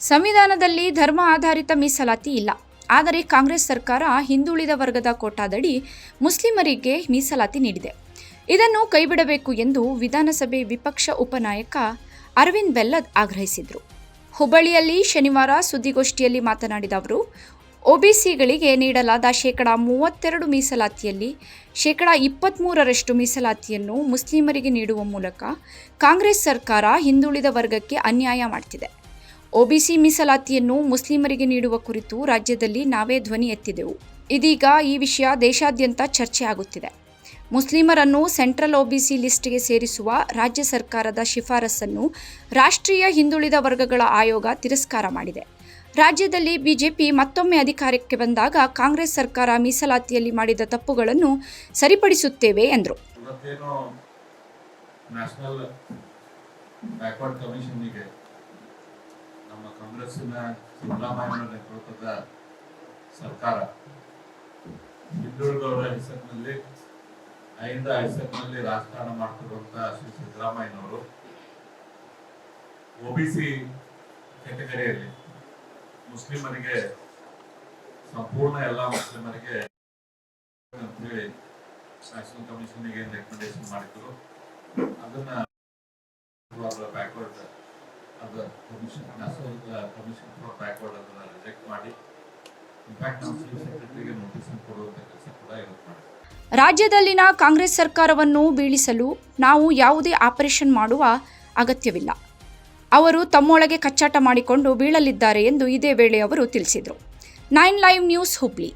ಸಂವಿಧಾನದಲ್ಲಿ ಧರ್ಮ ಆಧಾರಿತ ಮೀಸಲಾತಿ ಇಲ್ಲ. ಆದರೆ ಕಾಂಗ್ರೆಸ್ ಸರ್ಕಾರ ಹಿಂದುಳಿದ ವರ್ಗದ ಕೋಟಾದಡಿ ಮುಸ್ಲಿಮರಿಗೆ ಮೀಸಲಾತಿ ನೀಡಿದೆ. ಇದನ್ನು ಕೈಬಿಡಬೇಕು ಎಂದು ವಿಧಾನಸಭೆ ವಿಪಕ್ಷ ಉಪನಾಯಕ ಅರವಿಂದ್ ಬೆಲ್ಲದ್ ಆಗ್ರಹಿಸಿದರು. ಹುಬ್ಬಳ್ಳಿಯಲ್ಲಿ ಶನಿವಾರ ಸುದ್ದಿಗೋಷ್ಠಿಯಲ್ಲಿ ಮಾತನಾಡಿದ ಅವರು, ಒಬಿಸಿಗಳಿಗೆ ನೀಡಲಾದ ಶೇಕಡಾ ಮೂವತ್ತೆರಡು ಮೀಸಲಾತಿಯಲ್ಲಿ ಶೇಕಡಾ ಇಪ್ಪತ್ತ್ಮೂರರಷ್ಟು ಮೀಸಲಾತಿಯನ್ನು ಮುಸ್ಲಿಮರಿಗೆ ನೀಡುವ ಮೂಲಕ ಕಾಂಗ್ರೆಸ್ ಸರ್ಕಾರ ಹಿಂದುಳಿದ ವರ್ಗಕ್ಕೆ ಅನ್ಯಾಯ ಮಾಡ್ತಿದೆ. ಒಬಿಸಿ ಮೀಸಲಾತಿಯನ್ನು ಮುಸ್ಲಿಮರಿಗೆ ನೀಡುವ ಕುರಿತು ರಾಜ್ಯದಲ್ಲಿ ನಾವೇ ಧ್ವನಿ ಎತ್ತಿದೆವು. ಇದೀಗ ಈ ವಿಷಯ ದೇಶಾದ್ಯಂತ ಚರ್ಚೆ ಆಗುತ್ತಿದೆ. ಮುಸ್ಲಿಮರನ್ನು ಸೆಂಟ್ರಲ್ ಒಬಿಸಿ ಲಿಸ್ಟ್ಗೆ ಸೇರಿಸುವ ರಾಜ್ಯ ಸರ್ಕಾರದ ಶಿಫಾರಸನ್ನು ರಾಷ್ಟ್ರೀಯ ಹಿಂದುಳಿದ ವರ್ಗಗಳ ಆಯೋಗ ತಿರಸ್ಕಾರ ಮಾಡಿದೆ. ರಾಜ್ಯದಲ್ಲಿ ಬಿಜೆಪಿ ಮತ್ತೊಮ್ಮೆ ಅಧಿಕಾರಕ್ಕೆ ಬಂದಾಗ ಕಾಂಗ್ರೆಸ್ ಸರ್ಕಾರ ಮೀಸಲಾತಿಯಲ್ಲಿ ಮಾಡಿದ ತಪ್ಪುಗಳನ್ನು ಸರಿಪಡಿಸುತ್ತೇವೆ ಎಂದರು. ನ್ಯಾಷನಲ್ ಬ್ಯಾಕ್ವರ್ಡ್ ನಮ್ಮ ಕಾಂಗ್ರೆಸ್ಸಿನ ಸಿದ್ದರಾಮಯ್ಯ ನೇತೃತ್ವದ ಸರ್ಕಾರ. ಹಿಂದುಳಿದವರ ಹೆಸರಿನಲ್ಲಿ ಐದ ಹೆಸರಿನಲ್ಲಿ ರಾಜಕಾರಣ ಮಾಡ್ತಿರುವಂತ ಶ್ರೀ ಸಿದ್ದರಾಮಯ್ಯನವರು ಒಬಿಸಿ ಕೆಟಗರಿಯಲ್ಲಿ ಮುಸ್ಲಿಮರಿಗೆ ಸಂಪೂರ್ಣ ಎಲ್ಲ ಮುಸ್ಲಿಮರಿಗೆ ಅಂತೇಳಿ ನ್ಯಾಷನಲ್ ಕಮಿಷನ್ಗೆ ರೆಕಮೆಂಡೇಶನ್ ಮಾಡಿದ್ರು ಅದನ್ನ ಬ್ಯಾಕ್ವರ್ಡ್ ಅದ ಕಮಿಷನ್ ಕಮಿಷನ್ ಫಾರ್ ಬ್ಯಾಕ್ವರ್ಡ್ ಅದನ್ನು ರಿಜೆಕ್ಟ್ ಮಾಡಿ. ಇನ್ಫ್ಯಾಕ್ಟ್ ನಾವು ಚೀಫ್ ಸೆಕ್ರೆಟರಿಗೆ ನೋಟಿಸ್ ಕೊಡುವಂಥ ಕೆಲಸ ಕೂಡ ಇವತ್ತು ರಾಜ್ಯದಲ್ಲಿನ ಕಾಂಗ್ರೆಸ್ ಸರ್ಕಾರವನ್ನು ಬೀಳಿಸಲು ನಾವು ಯಾವುದೇ ಆಪರೇಷನ್ ಮಾಡುವ ಅಗತ್ಯವಿಲ್ಲ. ಅವರು ತಮ್ಮೊಳಗೆ ಕಚ್ಚಾಟ ಮಾಡಿಕೊಂಡು ಬೀಳಲಿದ್ದಾರೆ ಎಂದು ಇದೇ ವೇಳೆ ಅವರು ತಿಳಿಸಿದರು. Nine live news Hubli.